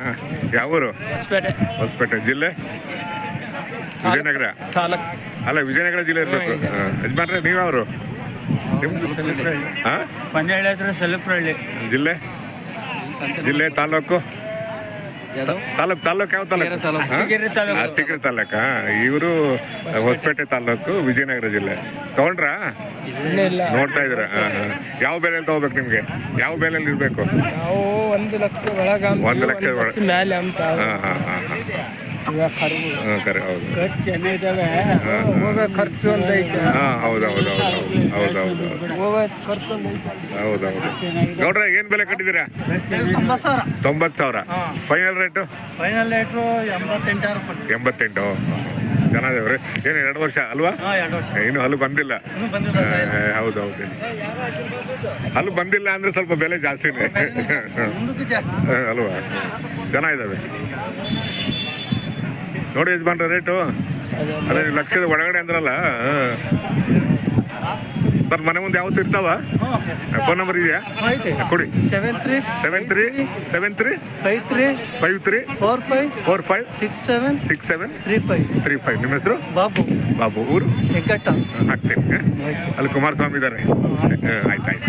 ಹಾಂ ಯಾವ ಊರು? ಹೊಸಪೇಟೆ. ಹೊಸಪೇಟೆ. ಜಿಲ್ಲೆ? ವಿಜಯನಗರ? ತಾಲೂಕ್ ಅಲ್ಲ ವಿಜಯನಗರ ಜಿಲ್ಲೆ ಇರಬೇಕು. ಯಜಮಾನ್ರೆ ನೀವ್ಯಾವರು? ಜಿಲ್ಲೆ? ಜಿಲ್ಲೆ ತಾಲೂಕು? ತಾಲೂಕು ತಾಲೂಕು ಯಾವ ತಾಲೂಕು. ಅತ್ತಿಗೆರೆ ತಾಲೂಕ. ಇವರು ಹೊಸಪೇಟೆ ತಾಲೂಕು ವಿಜಯನಗರ ಜಿಲ್ಲೆ. ತಗೊಂಡ್ರಾ? ನೋಡ್ತಾ ಇದ್ರ ಹಾಂ ಹಾಂ. ಯಾವ ಬೆಲೆಯಲ್ಲಿ ತಗೋಬೇಕು ನಿಮ್ಗೆ? ಯಾವ ಬೆಲೆಯಲ್ಲಿ ಇರ್ಬೇಕು? ಒಂದು ಲಕ್ಷ ಒಳಗ ಒಂದು ಲಕ್ಷ ಒಳಗೆ. ಮೇಲೆ ಅಂತ ಹಾಂ ಹಾಂ ಹಾಂ ಹಾಂ ಇವಾಗ ಖರ್ಚು ಹಾಂ ಕರೆ ಹೌದು ಖರ್ಚು. ಹೋಗೋ ಅಂತ ಐತೆ ಹಾಂ ಹೌದು ಹೌದು ಹೌದು ಹೌದು ಹೌದು ಹೌದು ಹೋಗೋ ಖರ್ಚು ಅಂತ ಹೌದು ಹೌದು. ನೋಡ್ರೆ ಏನು ಬೆಲೆ ಕಟ್ಟಿದ್ದೀರಾ? ತೊಂಬತ್ತು ಸಾವಿರ. ತೊಂಬತ್ತು ಸಾವಿರ. ಫೈನಲ್ ರೇಟು ಫೈನಲ್ ರೇಟು ಎಂಬತ್ತೆಂಟು ಎಂಬತ್ತೆಂಟು. ಚೆನ್ನಾಗಿವ್ರಿ ಏನು ಎರಡು ವರ್ಷ ಅಲ್ವಾ? ಹಾಂ ಎರಡು ವರ್ಷ. ಇನ್ನು ಹಲ್ಲು ಬಂದಿಲ್ಲ. ಇನ್ನೂ ಬಂದಿಲ್ಲ ಹೌದು ಹೌದು. ಹಲ್ಲು ಬಂದಿಲ್ಲ ಅಂದ್ರೆ ಸ್ವಲ್ಪ ಬೆಲೆ ಜಾಸ್ತಿನೇ. ಮುಂದಕ್ಕೂ ಜಾಸ್ತಿ. ಆ, ಅಲ್ವಾ? ಚೆನ್ನಾಗಿದ್ದಾವೆ ನೋಡಿ ಯಜಮಾನ್ರ ರೇಟು ಅದೇ ಲಕ್ಷದ ಒಳಗಡೆ ಅಂದ್ರಲ್ಲ ಸರ್ ಮನೆ ಮುಂದೆ ಯಾವತ್ತು ಇರ್ತಾವ? ಫೋನ್ ನಂಬರ್ ಇದೆಯಾ? ಕೊಡಿ. Seven three seven three seven three five three five three four five four five six seven six seven three five three five ನಿಮ್ಮ ಹೆಸರು? ಬಾಬು. ಬಾಬು. ಊರು? ಹೆಗ್ಗಟ್ಟ ಹಾಕ್ತೀನಿ? ಅಲ್ಲಿ ಕುಮಾರಸ್ವಾಮಿ ಇದ್ದಾರೆ. ಆಯ್ತು ಆಯ್ತು.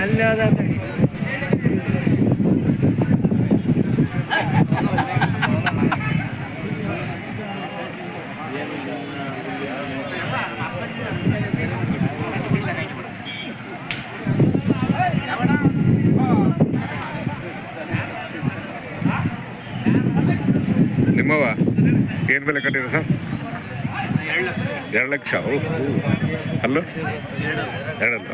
ಅಲ್ಲಿ ಅದ ನಿಮ್ಮವ ಏನು ಬೆಲೆ ಕಟ್ಟಿದ್ರೆ ಸರ್? ಎರಡು ಲಕ್ಷ. ಹಲೋ ಅಲ್ಲೋ? ಎರಡಲ್ಲ.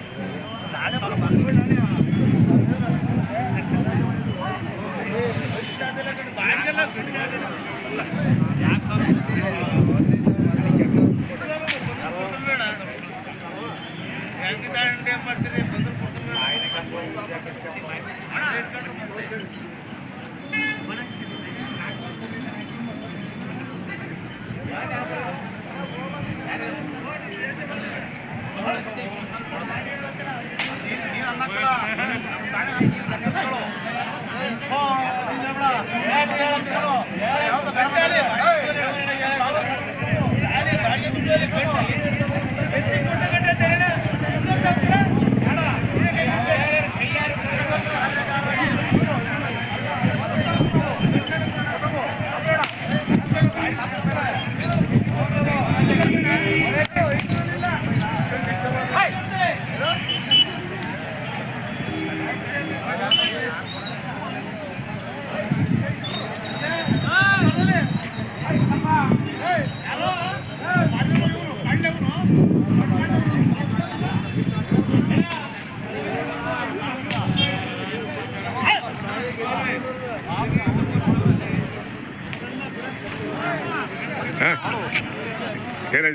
ಹಾಂ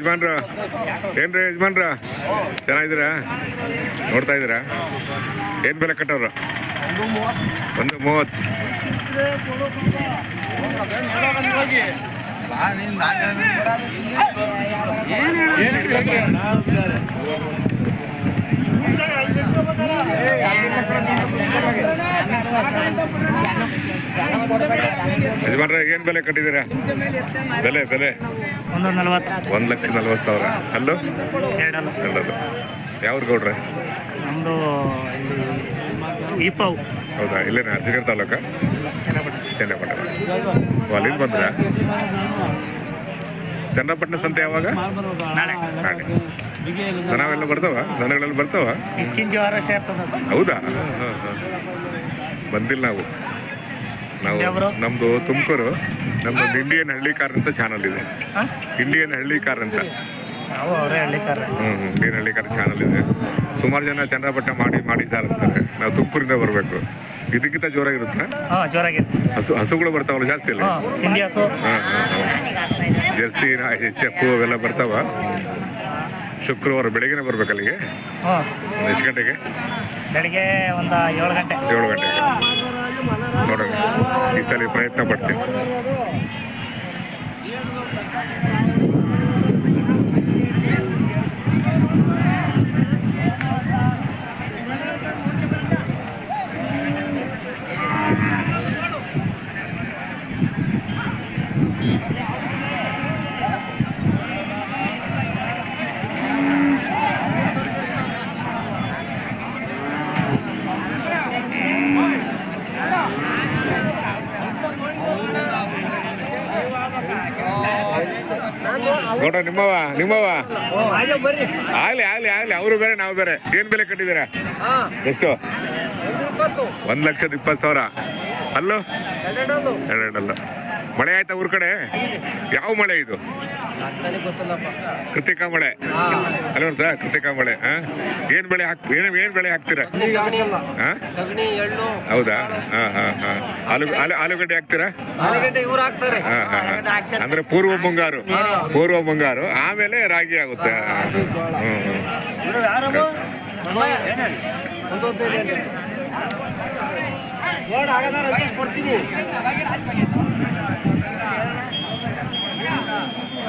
ಯಜಮಾನ್ರ? ಏನ್ರಿ ಯಜಮಾನ್ರ? ಚೆನ್ನಾಗಿದ್ದೀರಾ? ನೋಡ್ತಾ ಇದ್ದೀರಾ? ಏನ್ ಬೆಲೆ ಕಟ್ಟವ್ರು ಒಂದು ಮೂವತ್ತು. ಯಜಮಾನ್ರ ಏನು ಬೆಲೆ ಕಟ್ಟಿದ್ದೀರಾ? ಬೆಲೆ ಬೆಲೆ. ಒಂದು ಲಕ್ಷ ನಲ್ವತ್ತು ಸಾವಿರ. ಅಲ್ಲೂ? ಎರಡಲ್ಲ. ಯಾವ್ದು ಗೌಡ್ರೆ? ನಮ್ದು ಇಪ್ಪವು. ಹೌದಾ? ಇಲ್ಲೇನಾ? ಅರ್ಜಿಗರ್ ತಾಲೂಕ? ಚೆನ್ನಪಟ್ಟ ಚನ್ನಪಟ್ಟಣ. ಓ, ಅಲ್ಲಿಂದ ಬಂದ್ರ? ಚನ್ನಪಟ್ಟಣ ಸಂತೆ ಯಾವಾಗ? ನಾಳೆ. ದನವೆಲ್ಲ ಬರ್ತಾವ? ದನಗಳೆಲ್ಲ ಬರ್ತಾವ? ಹೌದಾ? ಬಂದಿಲ್ಲ ನಾವು. ನಾವು? ನಮ್ಮದು ತುಮಕೂರು. ನಮ್ಮದು ಇಂಡಿಯನ್ ಹಳ್ಳಿ ಕಾರ್ ಅಂತ ಚಾನಲ್ ಇದೆ. ಇಂಡಿಯನ್ ಹಳ್ಳಿ ಕಾರ್ ಅಂತ. ಹ್ಞೂ ಇಂಡಿಯನ್ ಹಳ್ಳಿ ಕಾರ್ ಚಾನಲ್ ಇದೆ. ಸುಮಾರು ಜನ ಚನ್ನಪಟ್ಟಣ ಮಾಡಿ ಮಾಡಿದ್ದಾರೆ ಅಂತಾರೆ. ನಾವು ತುಮಕೂರಿಂದ ಬರಬೇಕು. ಇದಕ್ಕಿಂತ ಜೋರಾಗಿರುತ್ತೆ? ಹಾಂ ಹಸು ಹಸುಗಳು ಬರ್ತಾವಲ್ಲ ಜಾಸ್ತಿ ಇಲ್ಲ ಹಾಂ ಹಸು. ಜರ್ಸಿ ಎಚ್ ಎಫ್ ಅವೆಲ್ಲ ಬರ್ತಾವ? ಶುಕ್ರವಾರ ಬೆಳಿಗ್ಗೆನೆ ಬರ್ಬೇಕು ಅಲ್ಲಿಗೆ? ಎಷ್ಟು ಗಂಟೆಗೆ? ಬೆಳಿಗ್ಗೆ ಒಂದು ಏಳು ಗಂಟೆ. ಏಳು ಗಂಟೆಗೆ. ನೋಡೋಣ. ಈ ಸಲ ಪ್ರಯತ್ನ ಪಡ್ತೀನಿ ನೋಡ ನಿಮ್ಮವ ನಿಮ್ಮವ ಆಗ್ಲಿ ಆಗ್ಲಿ ಆಗ್ಲಿ ಅವರು ಬೇರೆ ನಾವು ಬೇರೆ. ಏನ್ ಬೆಲೆ ಕಟ್ಟಿದ್ದೀರಾ? ಎಷ್ಟು? ಒಂದ್ ಲಕ್ಷದ ಇಪ್ಪತ್ತು ಸಾವಿರ. ಅಲ್ಲೋ? ಎರಡೆರಡಲ್ಲ. ಮಳೆ ಆಯ್ತಾ ಊರ್ ಕಡೆ? ಯಾವ ಮಳೆ ಇದು? ಕೃತಿಕಾ ಮಳೆ. ನೋಡ್ತಾ ಕೃತಿಕಾ ಮಳೆ ಏನ್ ಬೆಳೆ ಹಾಕ್, ಏನ್ ಏನ್ ಬೆಳೆ ಹಾಕ್ತೀರಾ? ಹೌದಾ? ಆಲೂ ಆಲೂ, ಆಲೂಗಡ್ಡೆ ಹಾಕ್ತೀರಾ? ಅಂದ್ರೆ ಪೂರ್ವ ಮುಂಗಾರು ಪೂರ್ವ ಮುಂಗಾರು ಆಮೇಲೆ ರಾಗಿ ಆಗುತ್ತೆ. ಹ್ಮ್ ಹ್ಮ್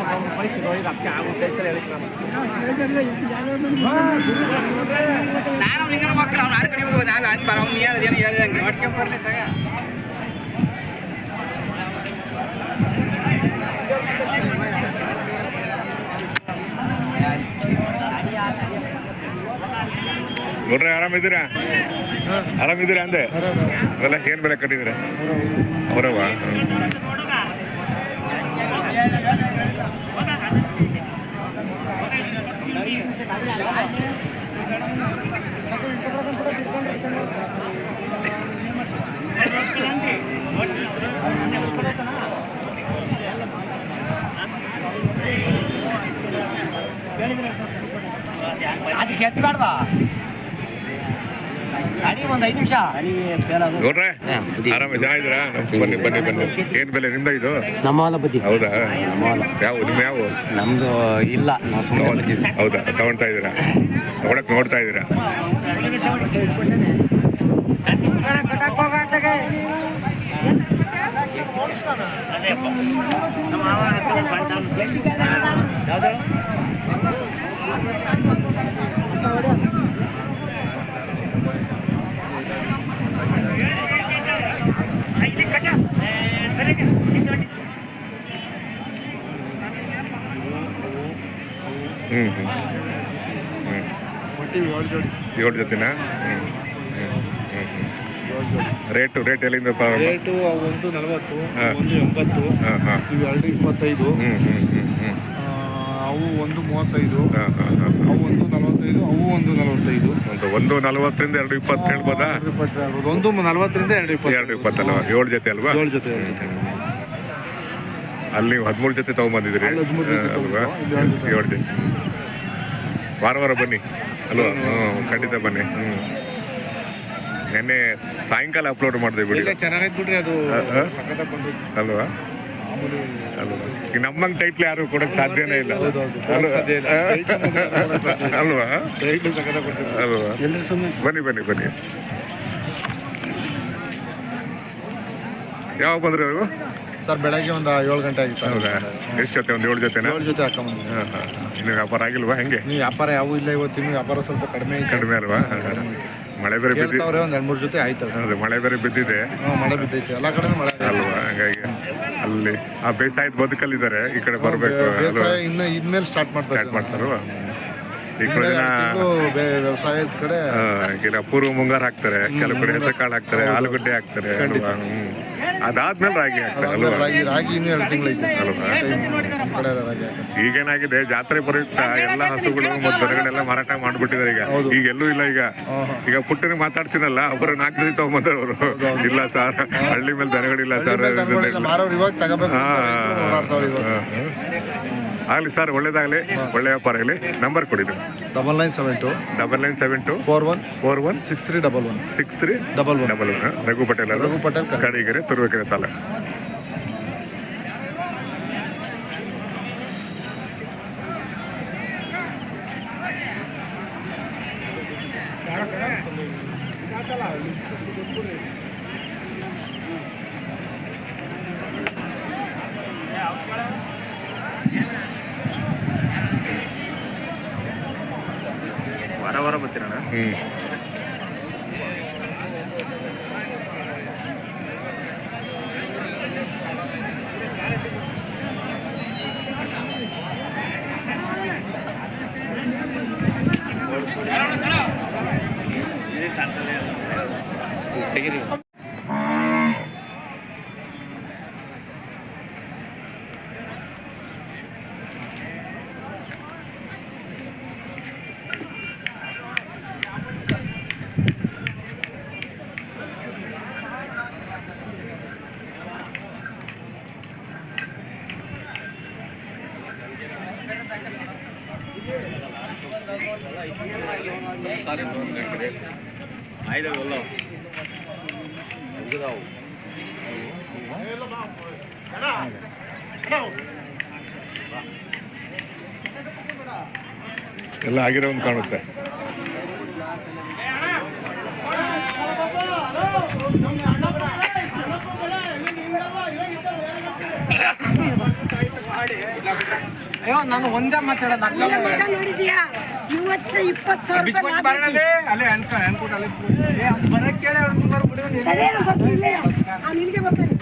ಒಂದೊಂದು ನೋಡಿ ಹಾಗಾದ್ರೆ ಅಡ್ಜಸ್ಟ್ ಕೊಡ್ತೀನಿ ನಾನು ನಿಂಗಡ ಮಕ್ಕಳು ಅವ್ನು ಆರು ಕಡೆ ಹೋಗೋದು ನಾನು ಅಲ್ಲಿ ಬರ ಅವ್ನು ಹೇಳೋದು ಏನು ಹೇಳ್ದಂಗೆ ಹೊಡ್ಕೊಂಡ್ ಬರ್ಲಿ ತಗ ನೋಡ್ರಿ ಆರಾಮಿದ್ದೀರಾ ಆರಾಮಿದ್ದೀರಾ ಅಂದೆ ಅವೆಲ್ಲ ಏನ್ ಬೆಲೆ ಕಟ್ಟಿದ್ದೀರಾ ಅವರವ ಅದಕ್ಕೆ ನೋಡ್ರೆ ಆರಾಮ ಚೆನ್ನಾಗಿದ್ದೀರಾ ಬನ್ನಿ ಬನ್ನಿ ಬನ್ನಿ. ಏನ್ ಬೆಲೆ ನಿಮ್ದ ಇದು? ನಮ್ಮ ಹೊಲ ಹೌದಾ? ಯಾವ ನಿಮ್ ಯಾವ? ನಮ್ದು ಇಲ್ಲ ಹೌದಾ? ತಗೊಳ್ತಾ ಇದ್ದೀರಾ? ತಗೊಳಕ್ ನೋಡ್ತಾ ಇದ್ದೀರಾ? ಹ್ಮ್ ಹ್ಮ್. ಜೊತೆ ಏಳು ಜೊತೆನಾ? ಹ್ಞೂ ಹ್ಞೂ ಹ್ಮ್ ರೇಟು ರೇಟ್ ಎಲ್ಲಿಂದ ರೇಟು ಒಂದು ನಲವತ್ತು. ಒಂದು ಎಂಬತ್ತು ಇವು ಎರಡು ಇಪ್ಪತ್ತೈದು. ಅವು ಒಂದು ಮೂವತ್ತೈದು. ಅವು ಒಂದು ನಲವತ್ತೈದು ಅವು ಒಂದು ನಲವತ್ತೈದು. ಒಂದು ನಲವತ್ತರಿಂದ ಎರಡು ಇಪ್ಪತ್ತು ಹೇಳ್ಬೋದು. ಒಂದು ನಲವತ್ತರಿಂದ ಎರಡು ಇಪ್ಪತ್ತು. ಎರಡು ಇಪ್ಪತ್ತಲ್ವಾ ಏಳು ಜೊತೆ ಅಲ್ವಾ? ಏಳು ಜೊತೆ ಏಳು ಜೊತೆ. ಅಲ್ಲಿ ನೀವು ಹದಿಮೂರು ಜೊತೆ ತಗೊಂಡ್ಬಂದಿದ್ರಿ ಏಳು ಜೊತೆ. ವಾರ ವಾರ ಬನ್ನಿ. ಅಲ್ವಾ? ಹ್ಞೂ ಖಂಡಿತ ಬನ್ನಿ. ಹ್ಞೂ ನೆನ್ನೆ ಸಾಯಂಕಾಲ ಅಪ್ಲೋಡ್ ಮಾಡಿದೆ ಬಿಡಿ. ಚೆನ್ನಾಗಿತ್ತು ಚೆನ್ನಾಗೈತೆ ಬಿಡ್ರಿ ಅದು ಅಲ್ವಾ? ನಮ್ಮಂಗೆ ಟೈಟ್ಲ್ ಯಾರು ಕೊಡೋಕೆ ಸಾಧ್ಯನೇ ಇಲ್ಲ. ಅಲ್ವಾ? ಅಲ್ವಾ? ಬನ್ನಿ ಬನ್ನಿ ಬನ್ನಿ. ಯಾವಾಗ ಬಂದ್ರಿ ಅವರು? ಸರ್ ಬೆಳಗ್ಗೆ ಒಂದು ಏಳು ಗಂಟೆ ಆಗಿತ್ತು. ಹೌದಾ? ಎಷ್ಟು ಜೊತೆ? ಒಂದು ಏಳು ಜೊತೆನಾ? ಏಳು ಜೊತೆ ಹಾಕೊಂಡ್ ಹಾಂ ಹಾಂ. ಇನ್ನು ವ್ಯಾಪಾರ ಆಗಿಲ್ವಾ ಹೆಂಗೆ? ನೀವು ವ್ಯಾಪಾರ ಯಾವ ಇಲ್ಲ ಇವತ್ತು ಇನ್ನು ವ್ಯಾಪಾರ ಸ್ವಲ್ಪ ಕಡಿಮೆ ಐತೆ. ಕಡಿಮೆ ಅಲ್ವಾ? ಹಾಂ, ಹಾಂ. ಮಳೆ ಬೇರೆ ಬಿದ್ದಿ ಒಂದ್ ಎರಡು ಮೂರು ಜೊತೆ ಆಯ್ತು ಹೌದು ಮಳೆ ಬೇರೆ ಬಿದ್ದಿದೆ. ಮಳೆ ಬಿದ್ದೈತೆ. ಎಲ್ಲ ಕಡೆ ಮಳೆ ಆಗೈತೆ. ಅಲ್ವಾ? ಹಂಗಾಗಿ ಅಲ್ಲಿ ಆ ಬೇಸಾಯದ ಬದುಕಲ್ಲಿದ್ದಾರೆ ಈ ಕಡೆ ಬರಬೇಕು. ಬೇಸಾಯ ಇನ್ನು ಇದ್ಮೇಲೆ ಸ್ಟಾರ್ಟ್ ಮಾಡ್ತಾರೆ ಸ್ಟಾರ್ಟ್ ಮಾಡ್ತಾರಲ್ವಾ? ಈ ಕಡೆ ಇನ್ನೊಂದ್ ದಿನ ಎರಡು ತಿಂಗ್ಳು ಬೇ- ವ್ಯವಸಾಯದ ಕಡೆ ಆ, ಕೆಲ ಪೂರ್ವ ಮುಂಗಾರು ಹಾಕ್ತಾರೆ ಕೆಲವು ಕಡೆ ಹೆಸರು ಕಾಳು ಹಾಕ್ತಾರೆ ಆಲೂಗಡ್ಡೆ ಹಾಕ್ತಾರೆ ಅಲ್ವಾ ಹ್ಮ್. ಅದಾದ್ಮೇಲೆ ರಾಗಿ ಹಾಕ್ತಾರೆ ಅಲ್ವಾ ರಾಗಿ ರಾಗಿ ಇನ್ನು ಎರಡು ತಿಂಗಳೈತೆ ಅಲ್ವಾ ಈ ಕಡೆ ರಾಗಿ ಹಾಕ್ತಾರೆ. ಈಗೇನಾಗಿದೆ ಜಾತ್ರೆ ಪ್ರಯುಕ್ತ ಎಲ್ಲ ಹಸುಗಳು ಮತ್ತು ದನಗಳೆಲ್ಲ ಮಾರಾಟ ಮಾಡ್ಬಿಟ್ಟಿದ್ದಾರೆ ಈಗ. ಈಗ ಎಲ್ಲೂ ಇಲ್ಲ ಈಗ ಹಾ, ಹಾ. ಈಗ ಪುಟ್ಟನಿಗೆ ಮಾತಾಡ್ತೀನಲ್ಲ ಒಬ್ಬರು ನಾಲ್ಕು ದಿನ ತಗೊಂಬಂದ್ರೆ ಅವರು ಇಲ್ಲ ಸರ್ ಹಳ್ಳಿ ಮೇಲೆ ದನಗಳಿಲ್ಲ ಹಳ್ಳಿ ಸರ್ ಮೇಲೆ ದನಗಳಿಲ್ಲ, ಮಾರೋರು ಇವಾಗ ತಗೋಬೇಕು ಹಾ ಅಂತ ರೈತರು ಓಡಾಡ್ತಾವ್ರೆ ಇವಾಗ. ಆಗಲಿ ಸರ್ ಒಳ್ಳೇದಾಗಲಿ. ಒಳ್ಳೆ ವ್ಯಾಪಾರ ಆಗಲಿ. ನಂಬರ್ ಕೊಡಿ ನೀವು. Double nine seven two double nine seven two four one four one six three double one six three double one double one. Raghu Patel Raghu Patel. Kadigere Turuvekere taluk. Mm. ಎಲ್ಲ ಆಗಿರೋ ಒಂದು ಕಾಣುತ್ತೆ. ಅಯ್ಯೋ ನಾನು ಒಂದೇ ಮಾತಾಡೋದು ನೋಡಿದ್ಯಾ ಇವತ್ತು ಇಪ್ಪತ್ತು ಸಾವಿರ ರೂಪಾಯಿ ಲಾಭ ಐತಿ. ಅಲ್ಲೇ ಅನ್ಕ ಅನ್ಕೊಟ್ಟು ಅಲ್ಲೇ ಸರಿ, ಅವ್ನು ಬರ್ತಿಲ್ಲ. ಆ, ನಿನ್ಗೆ ಬರ್ತಾನೆ.